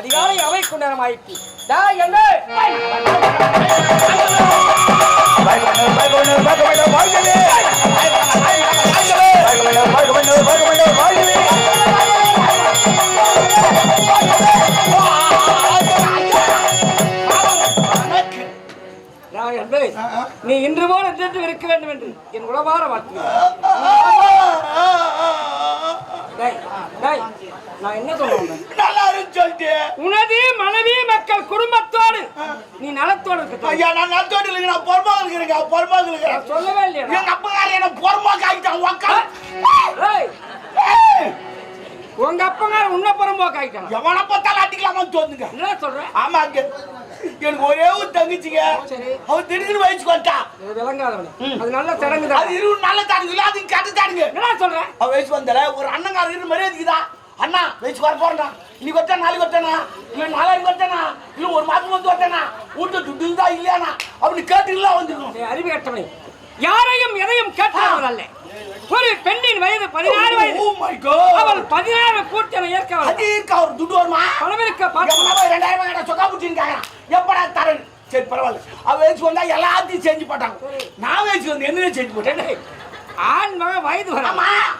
அதிகாலை அவை கொண்டனம் ஆயிற்று. டா என்ன? நீ இன்று போல என்று இருக்க வேண்டும் என்று என் உளவார வாழ்த்து நான் என்ன சொல்ல வந்தேன்? நல்லா இருந்து சொல்லிட்டு உனது மனைவி மக்கள் குடும்பத்தோடு. நீ நலத்தோடு இருக்க ஐயா நான் நத்தோடு இல்லைங்க நான் பொறுப்பாக இருக்கிறேங்க பொறுப்பாக இருக்கிறேன். சொல்லவே இல்லையா? எங்க அப்பகாரி என்ன பொறுப்பாக ஆகிட்டான் உக்கா ஏய், உங்க அப்பங்கார உன்ன புறம்போக்கு ஆயிட்டான் எவனை பார்த்தாலும் அடிக்கலாமான்னு தோணுங்க என்ன சொல்ற? ஆமாங்க எனக்கு ஒரே ஒரு தங்கச்சிங்க. அவன் திடீர்னு வயசுக்கு இது விளங்காதவனே அது நல்ல சடங்கு அது இருபது நல்ல தாடுங்க இல்ல அது கெட்ட என்ன சொல்ற? அவன் வயசு வந்தால ஒரு அண்ணங்காரர் இருந்து அண்ணா வயசுக்கு வர போறா இன்னைக்கு வட்டா நாளைக்கு வட்டானா இல்ல நாளைக்கு வட்டானா இல்ல ஒரு மாசம் வந்து வட்டானா வீட்டு துட்டு தான் இல்லையானா அப்படி கேட்டு இல்ல நீ அறிவு கட்டவனே யாரையும் எதையும் கேட்கிறவர் அல்ல. ஒரு பெண்ணின் வயது பதினாறு வயது. காட் அவள் பதினாறு பூர்த்தியான ஏற்கவள். அது இருக்கா ஒரு துட்டு வருமா? பணம் இருக்க பார்த்து ரெண்டாயிரம் கேட்டா சொக்கா புட்டின்னு எப்படா தரேன்? சரி பரவாயில்ல. அவ வயசு வந்தா எல்லாத்தையும் செஞ்சு போட்டாங்க நான் வயசு வந்து என்ன செஞ்சு போட்டேன் ஆண் மகன் வயது வர.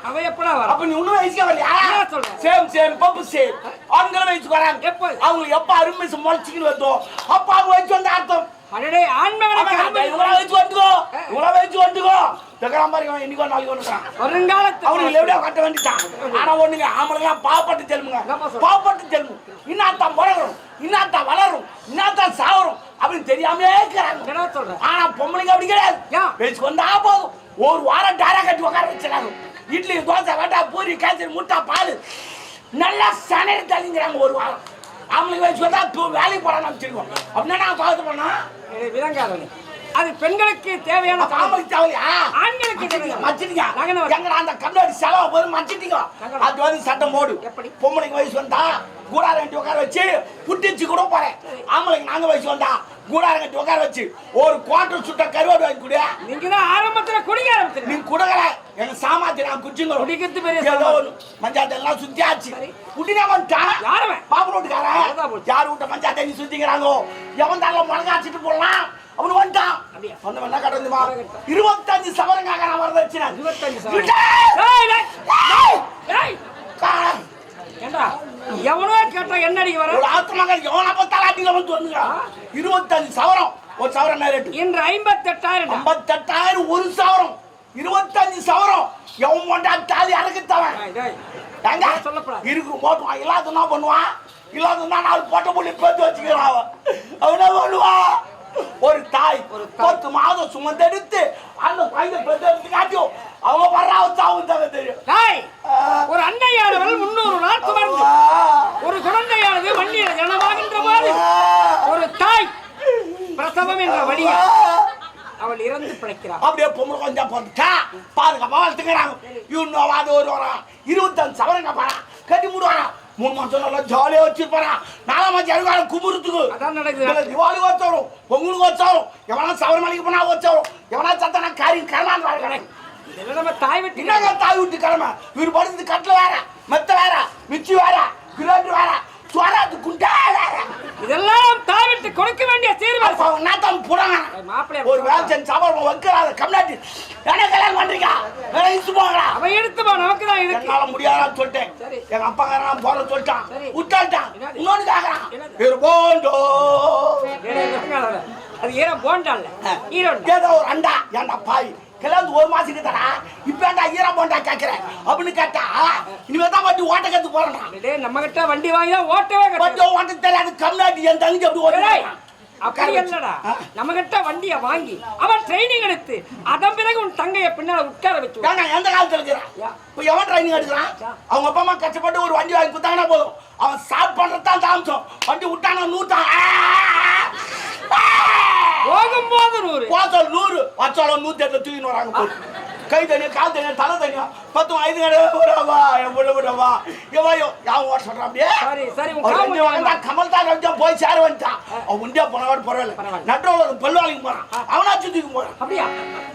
அவ எப்படா வர? அப்ப நீ இன்னும் வயசுக்கு வரலையா? சொல்ற? Shame shame puppy shame. ஆண்கள் வயசுக்கு வராங்க. எப்போ? அவங்களுக்கு எப்ப அருமை முளைச்சிக்கின்னு வருதோ அப்ப அவங்க வயசு வந்து அர்த்தம். அடடே ஆண் மகனுக்கு அருமை இவங்கள வயசு வந்துக்கோ. இவங்கள வயசு வந்துக்கோ. தகராம பாருங்க இன்னைக்கோ நாளைக்கு வந்துட்டான் வருங்காலத்து அவனுக்கு எப்படியா கட்ட வேண்டிட்டான் ஆனா ஒண்ணுங்க தெலுமுங்க என்னப்பா சொல்ற? பாவப்பட்டு தெலுமு இன்னாத்தான் பிறகுறோம் இன்னாத்தான் வளரும் இன்னாத்தான் சாவரும் அப்படின்னு தெரியாமே இருக்கிறாங்க. என்ன சொல்ற? ஆனா பொம்பளைங்க அப்படி கிடையாது? வயசுக்கு வந்தா போதும். ஒரு வாரம் டாரா கட்டி உட்கார வச்சிடறாங்க. இட்லி தோசை வட்டா பூரி காய்ச்சல் முட்டை பால். நல்லா சனையை தள்ளிங்கிறாங்க ஒரு வாரம். அவங்களுக்கு வயசு வந்தா தூ- வேலைக்கு போடான்னு வச்சிருக்கோம் அப்படின்னா நான் பார்த்து பண்ணா? இது விளங்காதவனே அது பெண்களுக்கு தேவையான ஆம்பளைக்கு தேவையா? ஆண்களுக்கு தேவையான மச்சிட்டீங்க. எங்கடா அந்த கண்ணாடி செலவு போது மச்சிட்டீங்க? அது வந்து சட்டம் போடு. எப்படி? பொம்பளைக்கு வயசு வந்தா கூடார கட்டி உட்கார வச்சு புட்டிச்சு கூட போறேன். ஆம்பளைக்கு நாங்க வயசு வந்தா கூடார கட்டி உட்கார வச்சு ஒரு குவார்டர் சுட்ட கருவாடு வாங்கி கூட. நீங்க தான் நீங்க குடுக்கல எங்க சாமாத்தி நான் குச்சிங்க குடிக்கிறது பெரிய. மஞ்சாத்தை எல்லாம் சுத்தியாச்சு. சரி. குட்டினா வந்துட்டான் யார் அவன்? பாப்பு ரோட்டுக்காரன். யார் விட்ட மஞ்சாத்தை நீ சுத்திக்கிறாங்கோ? எவன் தால முழங்காச்சிட்டு போடலாம்? அவனு வந்துட்டான். அப்படியா? வந்து என்ன கடந்துமா இருபத்தஞ்சு சவரங்காக நான் வரதட்சணை இருபத்தஞ்சு. காணோம். ஏண்டா? எவனோ கேட்டா என்ன அடிக்க வர மகன் எவனை பார்த்தாலும் அடியில வந்து வந்துங்க இருபத்தஞ்சு சவரம். ஒரு சவரம் என்ன ரேட்டு இன்று ஐம்பத்தெட்டாயிரம் ஐம்பத்தெட்டாயிரம் ஒரு சவரம் சவரம். எவன் போட்டா தாலி அறக்குத்தவன் சொல்லக்கூடாது. இருக்கு போட்டுவான் இல்லாத என்ன பண்ணுவான் இல்லாத நாலு போட்ட புள்ளி பேத்து வச்சுக்கிறான் அவன். பண்ணுவான் ஒரு தாய் ஒரு தாய். பத்து மாதம் சுமந்தெடுத்து அந்த குழந்தை பெற்று எடுத்து காட்டியும் அவங்க வர்ற அவன் தாங்க தெரியும். ஆ. ஒரு அன்னையானவள் முன்னூறு நாள் சுமந்து. ஒரு குழந்தையானது மண்ணில் ஜனமாகின்ற போது ஒரு தாய் பிரசவம் என்ற வழியில் அவள் இறந்து பிழைக்கிறாள். அப்படியே பொம்பளை கொஞ்சம் போட்டுட்டா பாதுகாப்பா வளர்த்துக்கிறாங்க இன்னும் அது ஒரு வரான் இருபத்தஞ்சு சவரங்க போறான் கட்டி மூடுவானா மூணு மாசம் நல்லா ஜாலியா வச்சிருப்பாரா நாலாம் மாசம் எருவாரம் குமுறத்துக்கு. அதான் நடக்குது. திவாலி வச்சாலும் பொங்கலுக்கு வச்சாலும் எவனா சவர மலைக்கு போனா வச்சாலும் எவனா சத்தனா காரி கரமான் வாழ்கிறேன் இதெல்லாம் நம்ம தாய் வெட்டி என்னங்க தாய் விட்டு கிழமை இவர் படுத்து கட்டில வேற மெத்த வேற மிச்சி வேற கிராண்டு வேற சுவராத்து குண்டா வேற. இதெல்லாம் தாய் வெட்டி கொடுக்க வேண்டிய தீர்வு அவங்க நாத்தான் போறாங்க. ஒரு வேலை செஞ்சு சாப்பாடு வைக்கிறாத கம்னாட்டி என்ன கல்யாணம் பண்றீங்க வேற இழுத்து போங்களா அவன் எடுத்துப்பா நமக்கு தான் இருக்கு என்னால முடியாதான்னு சொல்லிட்டேன். எங்க அப்பா நான் போற சொல்லிட்டான். விட்டான்ட்டான்? இன்னொன்னு கேக்குறான்? இவர் போண்டோ. அது ஈர போண்டா இல்ல ஈரோடு ஏதோ ஒரு அண்டா. ஏன்டா பாய்? கல்யாணம் ஒரு மாசம் கிட்டடா இப்ப ஏன்டா ஈரம் போண்டா கேக்குறேன் அப்படின்னு கேட்டா இனிமே தான் வண்டி ஓட்ட கத்து போறேன்டா. டேய் நம்ம கிட்ட வண்டி வாங்கி தான் ஓட்டவே வண்டி ஓட்ட தெரியாது. கம்னாட்டி என் தங்கச்சி அப்படி டேய், ஓட்டுறான் அப்படி இல்லடா நம்ம கிட்ட வண்டிய வாங்கி அவன் ட்ரைனிங் எடுத்து அதன் பிறகு உன் தங்கைய பின்னால உட்கார வச்சு எந்த காலத்துல இருக்கிறான். இப்போ எவன் ட்ரைனிங் எடுக்கிறான்? அவங்க அப்பா அம்மா கஷ்டப்பட்டு ஒரு வண்டி வாங்கி கொடுத்தாங்கன்னா போதும். அவன் ஸ்டார்ட் பண்றது தான் தாமசம். வண்டி விட்டானா நூத்தான் போகும்போது நூறு. கோத்தல் நூறு. வச்சாலும் நூத்தி எட்டுல தூக்கின்னு வராங்க போய் கை தனியா கால் தனியா தலை தனியா பத்து ஐந்து கடை என் புள்ள விடவா எவையோ யாவும் ஓட்ட சொல்றான் அப்படியே? சரி கமல் தான் கொஞ்சம் போய் சேர வந்துட்டான். அவன் உண்டியா போனவாடு பரவாயில்ல. நட்டோல ஒரு பல்வாளிக்கு போறான். அவனா சுத்திக்கு போறான். அப்படியா?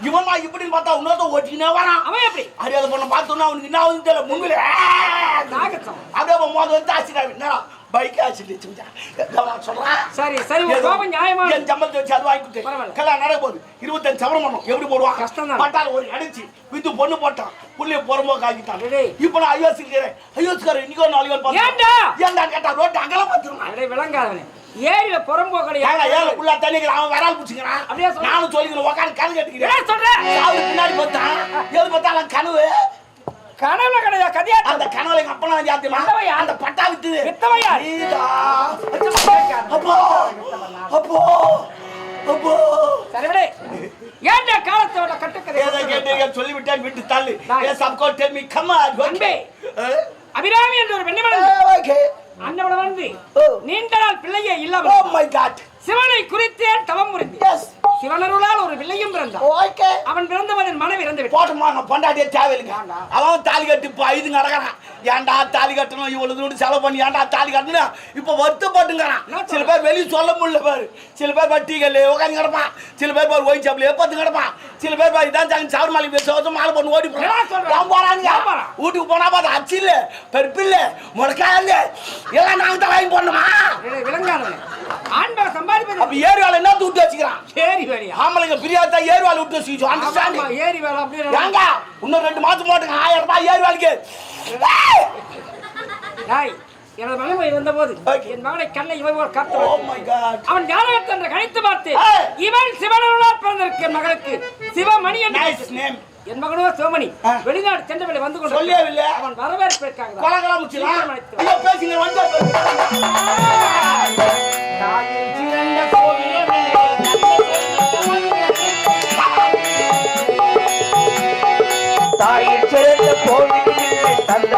இவன் நான் இப்படின்னு பார்த்தா இன்னொருத்த ஓட்டினே வரான். அவன் எப்படி? அறியாத பொண்ணை பார்த்தோன்னா அவனுக்கு என்ன ஆகுதுன்னு தெரியல. முன்னில நாகச்சம். அப்படியே அவன் மோத வந்து ஆசிடா என்னடா? பைக் ஆக்சிடென்ட் செஞ்சான் சொல்றான் சரி சரி உன் கோபம் நியாயமா என் சம்பளத்தை வச்சு அது வாங்கி கொடுத்தேன் பரவாயில்ல. கல்யாணம் நடக்க போகுது. இருபத்தஞ்சு சவரம் பண்ணும். எப்படி போடுவான் கஷ்டம்தான். பட்டால ஒரு அடிச்சு வித்து பொண்ணு போட்டான். புள்ளைய புறம்போக்கு ஆக்கிட்டான் டேய். இப்போ நான் ஐயோசிக்கிறேன் ஐயோசிக்காரன் இன்னைக்கு ஏன்டா? கேட்டா ரோட்டு அங்கெல்லாம் பார்த்துருவான் விளங்காதவனே. ஏரியில புறம்போக்கடை ஏங்க ஏழை புள்ளா தண்ணிக்கிறான் அவன் விரால் பிடிச்சிக்கிறான். அப்படியே. நானும் சொல்லிக்கிறேன் உட்காந்து கண் கட்டிக்கிறேன். என்ன சொல்ற. சாவு பின்னாடி பார்த்தான். எது பார்த்தாலும் கனவு. கனவுல கிடையாது கதையா அந்த கனவுல எங்க அப்பா நான் ஜாத்தியமா வித்தவையா? அந்த பட்டா வித்துது வித்தவையா? அப்போ அப்போ அப்போ. சரி விடு. ஏன்டா காலத்தோட கட்டுக்கதை? ஏதோ கேட்டீங்க சொல்லிவிட்டேன் விட்டு தள்ளு. ஏ சப்கோ டெல் மீ கம் ஆன் அன்பே. அபிராமி என்ற ஒரு வளர்ந்து. ஓகே அன்னவள வந்து ஓ. நீண்ட நாள் பிள்ளையே ஓ இல்லாமல் மை காட் சிவனை குறித்தேன் தவம் புரிந்து. எஸ் சிவனருளால் ஒரு பிள்ளையும் பிறந்தான். ஓகே. அவன் பிறந்தவன் மனைவி இறந்து விட்டான் போட்டுமா நான் பொண்டாட்டியே தேவையில்லைங்க. அவன் தாலி கட்டி இப்போ ஐது நடக்கிறான். ஏன்டா தாலி கட்டணும் இவ்வளவு தூரம் செலவு பண்ணி ஏன்டா தாலி கட்டணும் இப்போ வருத்தப்பட்டுங்கிறான் சில பேர் வெளியே சொல்ல முடியல பாரு. சில பேர் பாரு டீ கல்லு உட்காந்து கிடப்பான். சில பேர் பாரு ஒயின் சாப்பிள் எப்பத்து கிடப்பான். சில பேர் பாரு இதான் சாங்க சாவர மாலை பேச மாலை பண்ணி ஓடி போறாங்க? வீட்டுக்கு போனா பார்த்து அச்சு இல்ல பருப்பு இல்ல முளைக்காய் இல்ல. எல்லாம் நாங்க தான் வாங்கி போடணுமா? இதை விளங்காதவனே ஆண்பா சம்பாதிப்பது அப்ப ஏரி வேலை என்ன தூட்டு வச்சுக்கிறான்? ஏரி வேலையா? ஆம்பளைங்க பிரியாதா ஏரி வேலை விட்டு வச்சுக்கிச்சோம் ஆமா, அண்டர்ஸ்டாண்டிங் ஏரி வேலை அப்படியே ஏங்க இன்னும் ரெண்டு மாசம் போட்டுங்க ஆயிரம் ரூபாய் ஏறி வாழ்க்கை டேய், எனது மனைவி இருந்த போது. என் மகனை கண்ணை இவன் போல் காத்து காட் அவன் ஜாதகத்தை என்று கணித்து பார்த்து. இவன் சிவனருளால் பிறந்திருக்க மகளுக்கு சிவமணி என்று என் மகனோ சிவமணி. வெளிநாடு சென்றவளை வந்து கொண்டு சொல்லவே அவன் வரவேற்பிற்காக கொலகலா முச்சிலாம் சீக்கிரம் அழைத்து வா. ஐயோ பேசுங்க தாயில் சிறந்த கோவிலே தந்த